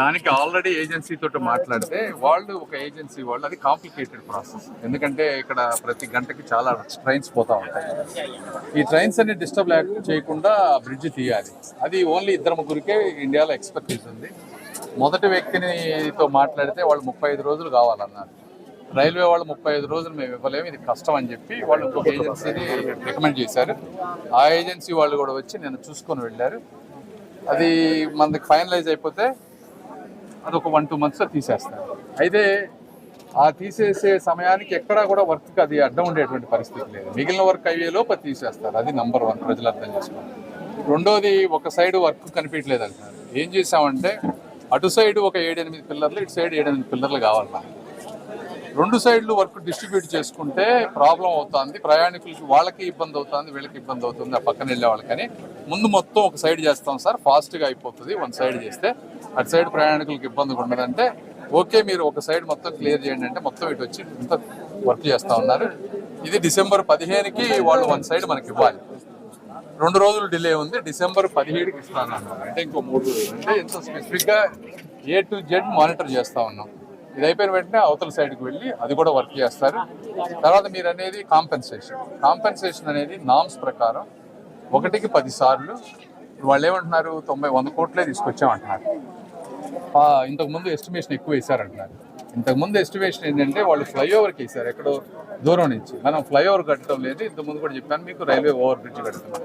దానికి already agency తోటి మాట్లాడితే వాళ్ళు ఒక ఏజెన్సీ వాళ్ళు అది కాంప్లికేటెడ్ ప్రాసెస్ ఎందుకంటే ఇక్కడ ప్రతి గంటకి చాలా ట్రైన్స్ పోతా ఉంటాయి. ఈ ట్రైన్స్ అన్ని డిస్టర్బ్ చేయకుండా బ్రిడ్జ్ తీయాలి. అది ఓన్లీ ఇద్దరు ముగ్గురికే ఇండియాలో ఎక్స్పెక్టేషన్ ఉంది. మొదటి వ్యక్తినితో మాట్లాడితే వాళ్ళు ముప్పై ఐదు రోజులు కావాలన్నారు. రైల్వే వాళ్ళు ముప్పై ఐదు రోజులు మేము ఇవ్వలేము ఇది కష్టం అని చెప్పి వాళ్ళు ఇంకొక ఏజెన్సీని రికమెండ్ చేశారు. ఆ ఏజెన్సీ వాళ్ళు కూడా వచ్చి నేను చూసుకొని వెళ్ళారు. అది మనకి ఫైనలైజ్ అయిపోతే అది ఒక వన్ టూ మంత్స్లో తీసేస్తారు. అయితే ఆ తీసేసే సమయానికి ఎక్కడా కూడా వర్క్కి అది అడ్డం ఉండేటువంటి పరిస్థితి లేదు. మిగిలిన వర్క్ అయ్యేలోపు తీసేస్తారు. అది నంబర్ వన్ ప్రజలు అర్థం చేసుకోవాలి. రెండోది ఒక సైడ్ వర్క్ కనిపించలేదు అంటారు ఏం చేసామంటే అటు సైడ్ ఒక ఏడెనిమిది పిల్లర్లు ఇటు సైడ్ ఏడెనిమిది పిల్లర్లు కావాలి రెండు సైడ్లు వర్క్ డిస్ట్రిబ్యూట్ చేసుకుంటే ప్రాబ్లం అవుతుంది ప్రయాణికులకి వాళ్ళకి ఇబ్బంది అవుతుంది వీళ్ళకి ఇబ్బంది అవుతుంది ఆ పక్కన వెళ్ళే వాళ్ళకని. ముందు మొత్తం ఒక సైడ్ చేస్తాం సార్ ఫాస్ట్గా అయిపోతుంది వన్ సైడ్ చేస్తే అటు సైడ్ ప్రయాణికులకు ఇబ్బందిగా ఉండదంటే ఓకే మీరు ఒక సైడ్ మొత్తం క్లియర్ చేయండి అంటే మొత్తం ఇటు వచ్చి ఇంత వర్క్ చేస్తా ఉన్నారు. ఇది డిసెంబర్ పదిహేనుకి వాళ్ళు వన్ సైడ్ మనకి ఇవ్వాలి. రెండు రోజులు డిలే ఉంది డిసెంబర్ పదిహేడుకి ఇస్తాను అన్నారు. అంటే ఇంకో మూడు రోజులు. అంటే ఎంత స్పెసిఫిక్గా ఏ టు జెడ్ మానిటర్ చేస్తూ ఉన్నాం. ఇది అయిపోయిన వెంటనే అవతల సైడ్కి వెళ్ళి అది కూడా వర్క్ చేస్తారు. తర్వాత మీరు అనేది కాంపెన్సేషన్. కాంపెన్సేషన్ అనేది నామ్స్ ప్రకారం ఒకటికి పది సార్లు. వాళ్ళు ఏమంటున్నారు తొంభై వంద కోట్లే తీసుకొచ్చామంటున్నారు. ఇంతకుముందు ఇంతకు ముందు ఎస్టిమేషన్ ఎక్కువ వేశారంటున్నారు. ఇంతకు ముందు ఎస్టిమేషన్ ఏంటంటే వాళ్ళు ఫ్లైఓవర్కి వేశారు ఎక్కడో దూరం నుంచి. మనం ఫ్లైఓవర్ కట్టడం లేదు ఇంతకుముందు కూడా చెప్పాను మీకు రైల్వే ఓవర్ బ్రిడ్జ్ కడుతున్నాం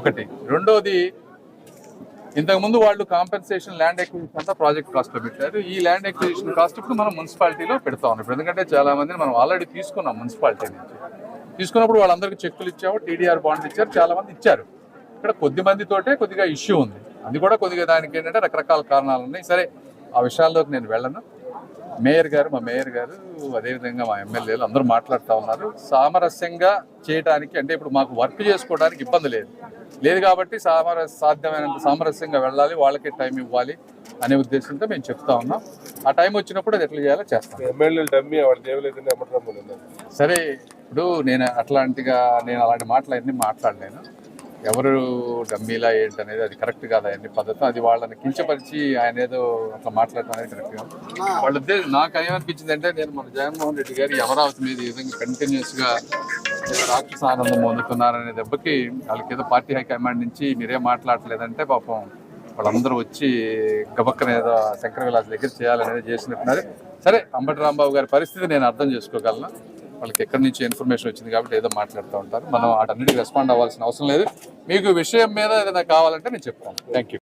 ఒకటి. రెండోది ఇంతకుముందు వాళ్ళు కాంపెన్సేషన్ ల్యాండ్ ఎక్విజిషన్ అంతా ప్రాజెక్ట్ కాస్ట్లో పెట్టారు. ఈ ల్యాండ్ ఎక్విజిషన్ కాస్ట్ ఇప్పుడు మనం మున్సిపాలిటీలో పెడతా ఉన్నాం. ఇప్పుడు ఎందుకంటే చాలా మందిని మనం ఆల్రెడీ తీసుకున్నాం మున్సిపాలిటీ నుంచి. తీసుకున్నప్పుడు వాళ్ళందరికీ చెక్కులు ఇచ్చాము టీడీఆర్ బాండ్ ఇచ్చారు చాలా మంది ఇచ్చారు. ఇక్కడ కొద్ది మందితోటే కొద్దిగా ఇష్యూ ఉంది. అది కూడా కొద్దిగా దానికి ఏంటంటే రకరకాల కారణాలు ఉన్నాయి. సరే ఆ విషయాల్లోకి నేను వెళ్ళను. మేయర్ గారు మా మేయర్ గారు అదేవిధంగా మా ఎమ్మెల్యేలు అందరూ మాట్లాడుతూ ఉన్నారు. సామరస్యంగా చేయడానికి అంటే ఇప్పుడు మాకు వర్క్ చేసుకోవడానికి ఇబ్బంది లేదు. లేదు కాబట్టి సామర సాధ్యమైనంత సామరస్యంగా వెళ్ళాలి వాళ్ళకి టైం ఇవ్వాలి అనే ఉద్దేశంతో మేము చెప్తా ఉన్నాం. ఆ టైం వచ్చినప్పుడు అది ఎట్లా చేయాలో చేస్తాం. సరే ఇప్పుడు నేను అట్లాంటిగా నేను అలాంటి మాటలు అన్ని మాట్లాడలేను. ఎవరు డమ్మీలా ఏంటి అనేది అది కరెక్ట్ కాదు అవన్నీ పద్ధతి. అది వాళ్ళని కించపరిచి ఆయన ఏదో అట్లా మాట్లాడటం అనేది కరెక్ట్ కాదు. వాళ్ళ ఉద్దేశం నాకు ఏమనిపించింది అంటే నేను మన జగన్మోహన్ రెడ్డి గారి అమరావతి మీద ఈ విధంగా కంటిన్యూస్గా రాక్షస ఆనందం పొందుతున్నారనే దెబ్బకి వాళ్ళకి ఏదో పార్టీ హైకమాండ్ నుంచి మీరేం మాట్లాడలేదంటే పాపం వాళ్ళందరూ వచ్చి గబక్కన ఏదో శంకర విలాస్ దగ్గర చేయాలనేది చేసినట్టున్నారు. సరే అంబటి రాంబాబు గారి పరిస్థితి నేను అర్థం చేసుకోగలను? వాళ్ళకి ఎక్కడి నుంచి ఇన్ఫర్మేషన్ వచ్చింది కాబట్టి ఏదో మాట్లాడుతూ ఉంటారు. మనం వాటన్నిటికి రెస్పాండ్ అవ్వాల్సిన అవసరం లేదు. మీకు విషయం మీద ఏదైనా కావాలంటే నేను చెప్తాను. Thank you